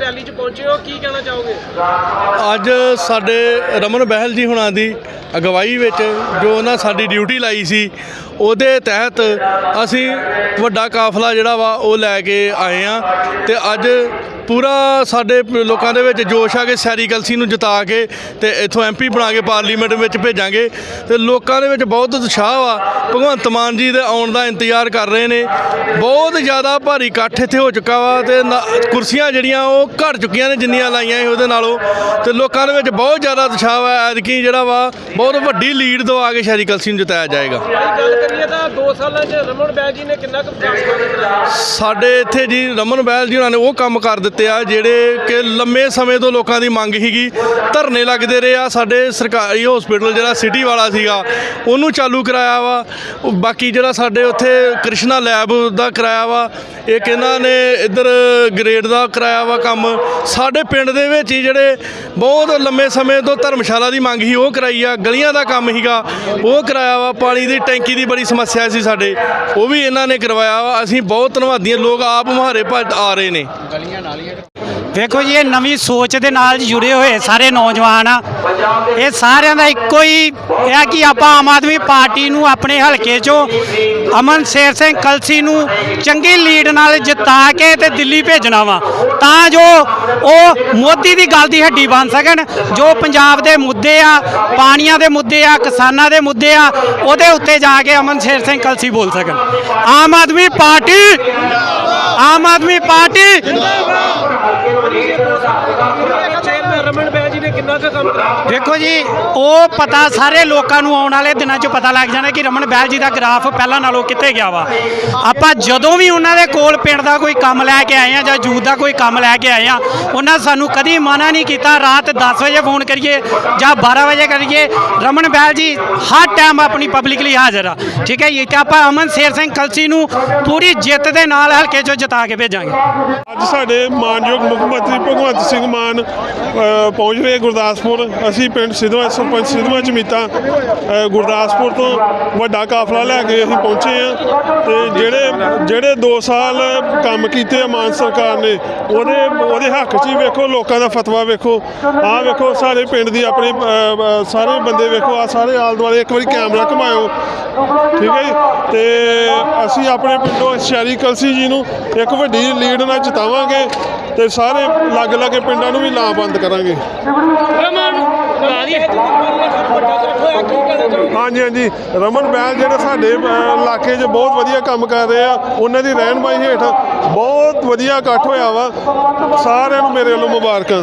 Rally 'ਚ ਪਹੁੰਚੇ ਹੋ, ਕੀ ਕਹਿਣਾ ਚਾਹੋਗੇ? ਅੱਜ ਸਾਡੇ ਰਮਨ ਬਹਿਲ ਜੀ ਹੁਣਾਂ ਦੀ ਅਗਵਾਈ ਵਿੱਚ ਜੋ ਉਹਨਾਂ ਸਾਡੀ ਡਿਊਟੀ ਲਾਈ ਸੀ ਉਹਦੇ ਤਹਿਤ ਅਸੀਂ ਵੱਡਾ ਕਾਫਲਾ ਜਿਹੜਾ ਵਾ ਉਹ ਲੈ ਕੇ ਆਏ ਆ ਤੇ ਅੱਜ ਪੂਰਾ ਸਾਡੇ ਲੋਕਾਂ ਦੇ ਵਿੱਚ ਜੋਸ਼ ਆ ਕਿ ਸੈਰੀ ਕਲਸੀ ਨੂੰ ਜਿਤਾ ਕੇ ਤੇ ਇੱਥੋਂ ਐਮਪੀ ਬਣਾ ਕੇ ਪਾਰਲੀਮੈਂਟ ਵਿੱਚ ਭੇਜਾਂਗੇ ਤੇ ਲੋਕਾਂ ਦੇ ਵਿੱਚ ਬਹੁਤ ਉਤਸ਼ਾਹ ਆ ਭਗਵੰਤ ਮਾਨ ਜੀ ਦੇ ਆਉਣ ਦਾ ਇੰਤਜ਼ਾਰ ਕਰ ਰਹੇ ਨੇ। ਬਹੁਤ ਜ਼ਿਆਦਾ ਭਾਰੀ ਇਕੱਠ ਇੱਥੇ ਹੋ ਚੁੱਕਾ ਵਾ ਤੇ ਨਾ- ਕੁਰਸੀਆਂ ਜਿਹੜੀਆਂ ਉਹ ਘਟ ਚੁੱਕੀਆਂ ਨੇ ਜਿੰਨੀਆਂ ਲਾਈਆਂ ਸੀ ਉਹਦੇ ਨਾਲੋਂ। ਤੇ ਲੋਕਾਂ ਦੇ ਵਿੱਚ ਬਹੁਤ ਜ਼ਿਆਦਾ ਉਤਸ਼ਾਹ ਵਾ। ਐਤਕੀ ਜਿਹੜਾ ਵਾ ਬਹੁਤ ਵੱਡੀ ਲੀਡ ਦਵਾ ਕੇ ਸ਼ੈਰੀ ਕਲਸੀ ਨੂੰ ਜਿਤਾਇਆ ਜਾਏਗਾ। ਕਰੀਏ ਤਾਂ 2 ਸਾਲਾਂ 'ਚ ਰਮਨ ਬੈਲ ਜੀ ਨੇ ਕਿੰਨਾ ਕੁ ਵਿਕਾਸ ਕੀਤਾ ਸਾਡੇ ਇੱਥੇ ਜੀ ਰਮਨ ਬਹਿਲ ਜੀ ਉਹਨਾਂ ਨੇ ਉਹ ਕੰਮ ਕਰ ਦਿੱਤੇ ਆ ਜਿਹੜੇ ਕਿ ਲੰਮੇ ਸਮੇਂ ਤੋਂ ਲੋਕਾਂ ਦੀ ਮੰਗ ਸੀਗੀ। ਧਰਨੇ ਲੱਗਦੇ ਰਹੇ ਆ। ਸਾਡੇ ਸਰਕਾਰੀ ਹਸਪੀਟਲ ਜਿਹੜਾ ਸਿਟੀ ਵਾਲਾ ਸੀਗਾ, ਉਹਨੂੰ ਚਾਲੂ ਕਰਾਇਆ ਵਾ। ਬਾਕੀ ਜਿਹੜਾ ਸਾਡੇ ਉੱਥੇ ਕ੍ਰਿਸ਼ਨਾ ਲੈਬ ਦਾ ਕਰਾਇਆ ਵਾ, ਇੱਕ ਇਹਨਾਂ ਨੇ ਇੱਧਰ ਗ੍ਰੇਡ ਦਾ ਕਰਾਇਆ ਵਾ ਕੰਮ। ਸਾਡੇ ਪਿੰਡ ਦੇ ਵਿੱਚ ਹੀ ਜਿਹੜੇ ਬਹੁਤ ਲੰਮੇ ਸਮੇਂ ਤੋਂ ਧਰਮਸ਼ਾਲਾ ਦੀ ਮੰਗ ਸੀ, ਉਹ ਕਰਾਈ ਆ। ਗਲੀਆਂ ਦਾ ਕੰਮ ਸੀਗਾ, ਉਹ ਕਰਾਇਆ ਵਾ। ਪਾਣੀ ਦੀ ਟੈਂਕੀ ਦੀ ਬੜੀ ਸਮੱਸਿਆ ਸੀ ਸਾਡੇ, ਉਹ ਵੀ ਇਹਨਾਂ ਨੇ ਕਰਵਾਇਆ ਵਾ। ਅਸੀਂ ਬਹੁਤ ਧੰਨਵਾਦੀ ਹਾਂ। ਲੋਕ ਆਪ ਮੁਹਾਰੇ ਭੱਜ ਆ ਰਹੇ ਨੇ। ਵੇਖੋ ਜੀ, ਇਹ ਨਵੀਂ ਸੋਚ ਦੇ ਨਾਲ ਜੁੜੇ ਹੋਏ ਸਾਰੇ ਨੌਜਵਾਨ ਆ। ਇਹ ਸਾਰਿਆਂ ਦਾ ਇੱਕੋ ਹੀ ਇਹ ਆ ਕਿ ਆਪਾਂ ਆਮ ਆਦਮੀ ਪਾਰਟੀ ਨੂੰ ਆਪਣੇ ਹਲਕੇ 'ਚੋਂ ਅਮਨ ਸ਼ੇਰ ਸਿੰਘ ਕਲਸੀ ਨੂੰ ਚੰਗੀ ਲੀਡ ਨਾਲ ਜਿਤਾ ਕੇ ਤੇ ਦਿੱਲੀ ਭੇਜਣਾ ਵਾ। ਤਾਂ ਜੋ ਉਹ ਮੋਦੀ ਦੀ ਗੱਲ ਦੀ ਹੱਡੀ ਬਣ ਸਕਣ, ਜੋ ਪੰਜਾਬ ਦੇ ਮੁੱਦੇ ਆ, ਪਾਣੀਆਂ ਦੇ ਮੁੱਦੇ ਆ, ਕਿਸਾਨਾਂ ਦੇ ਮੁੱਦੇ ਆ, ਉਹਦੇ ਉੱਤੇ ਜਾ ਕੇ ਅਮਨ ਸ਼ੇਰ ਸਿੰਘ ਕਲਸੀ ਬੋਲ ਸਕਣ। ਆਮ ਆਦਮੀ ਪਾਰਟੀ, ਆਮ ਆਦਮੀ ਪਾਰਟੀ ਚੇਅਰਮੈਨ ਕਿੰਨਾ ਕੁ ਕੰਮ ਕਰਾਇਆ? ਦੇਖੋ ਜੀ ਉਹ ਪਤਾ ਸਾਰੇ ਲੋਕਾਂ ਨੂੰ ਆਉਣ ਵਾਲੇ ਦਿਨਾਂ 'ਚ ਪਤਾ ਲੱਗ ਜਾਣਾ ਕਿ ਰਮਨ ਬਹਿਲ ਜੀ ਦਾ ਗ੍ਰਾਫ ਪਹਿਲਾਂ ਨਾਲੋਂ ਕਿੱਥੇ ਗਿਆ ਵਾ। ਆਪਾਂ ਜਦੋਂ ਵੀ ਉਹਨਾਂ ਦੇ ਕੋਲ ਪਿੰਡ ਦਾ ਕੋਈ ਕੰਮ ਲੈ ਕੇ ਆਏ ਆ ਜਾਂ ਜੂਤ ਦਾ ਕੋਈ ਕੰਮ ਲੈ ਕੇ ਆਏ ਆ ਉਹਨਾਂ ਸਾਨੂੰ ਕਦੀ ਮਨਾ ਨਹੀਂ ਕੀਤਾ ਰਾਤ 10 ਵਜੇ ਫੋਨ ਕਰੀਏ ਜਾਂ 12 ਵਜੇ ਕਰੀਏ ਰਮਨ ਬਹਿਲ ਜੀ ਹਰ ਟਾਈਮ ਆਪਣੀ ਪਬਲਿਕ ਲਈ ਹਾਜ਼ਰ ਆ। ਠੀਕ ਹੈ ਜੀ ਤੇ ਆਪਾਂ ਅਮਨ ਸ਼ੇਰ ਸਿੰਘ ਕਲਸੀ ਨੂੰ ਪੂਰੀ ਜਿੱਤ ਦੇ ਨਾਲ ਹਲਕੇ 'ਚੋਂ ਜਿਤਾ ਕੇ ਭੇਜਾਂਗੇ। ਅੱਜ ਸਾਡੇ ਮਾਨਯੋਗ ਮੁੱਖ ਮੰਤਰੀ ਭਗਵੰਤ ਸਿੰਘ ਮਾਨ ਪਹੁੰਚ ਰਹੇ ਗੁਰਦਾਸਪੁਰ ਅਸੀਂ ਪਿੰਡ ਸਿੱਧਵਾਂ ਸਰਪੰਚ ਸਿੱਧਵਾਂ ਚਮੀਤਾ ਅ, ਗੁਰਦਾਸਪੁਰ ਤੋਂ ਵੱਡਾ ਕਾਫਲਾ ਲੈ ਕੇ ਅਸੀਂ ਪਹੁੰਚੇ ਆ ਤੇ ਜਿਹੜੇ ਜਿਹੜੇ 2 ਸਾਲ ਕੰਮ ਕੀਤੇ ਆ ਮਾਨ ਸਰਕਾਰ ਨੇ ਉਹਦੇ ਉਹਦੇ ਹੱਕ 'ਚ ਹੀ ਵੇਖੋ ਲੋਕਾਂ ਦਾ ਫਤਵਾ ਵੇਖੋ ਆਹ ਵੇਖੋ ਸਾਰੇ ਪਿੰਡ ਦੀ ਆਪਣੇ ਅ, ਸਾਰੇ ਬੰਦੇ ਵੇਖੋ ਆ ਸਾਰੇ ਆਲ ਦੁਆਲੇ ਇੱਕ ਵਾਰੀ ਕੈਮਰਾ ਘੁਮਾਇਓ ਠੀਕ ਹੈ ਜੀ? ਤੇ ਅਸੀਂ ਆਪਣੇ ਪਿੰਡੋਂ ਸ਼ਹਿਰੀ ਕਲਸੀ ਜੀ ਨੂੰ ਇੱਕ ਵੱਡੀ ਲੀਡ ਨਾਲ ਜਿਤਾਵਾਂਗੇ। ਤੇ ਸਾਰੇ ਲੱਗ ਲੱਗੇ ਪਿੰਡਾਂ ਨੂੰ ਵੀ ਲਾਮਬੰਦ ਕਰਾਂਗੇ। ਰਮਨ ਬੁਲਾ ਰਹੀ ਹੈ ਵੱਡਾ ਇਕੱਠ ਹੋਇਆ ਕੀ ਕਹਿਣਾ ਚਾਹੋਗੇ ਹਾਂਜੀ ਹਾਂਜੀ। ਰਮਨ ਬੈਲ ਜਿਹੜੇ ਸਾਡੇ ਇਲਾਕੇ 'ਚ ਬਹੁਤ ਵਧੀਆ ਕੰਮ ਕਰ ਰਹੇ ਆ ਉਹਨਾਂ ਦੀ ਰਹਿਨਮਾਈ ਹੇਠ ਬਹੁਤ ਵਧੀਆ ਇਕੱਠ ਹੋਇਆ ਵਾ। ਸਾਰਿਆਂ ਨੂੰ ਮੇਰੇ ਵੱਲੋਂ ਮੁਬਾਰਕਾਂ।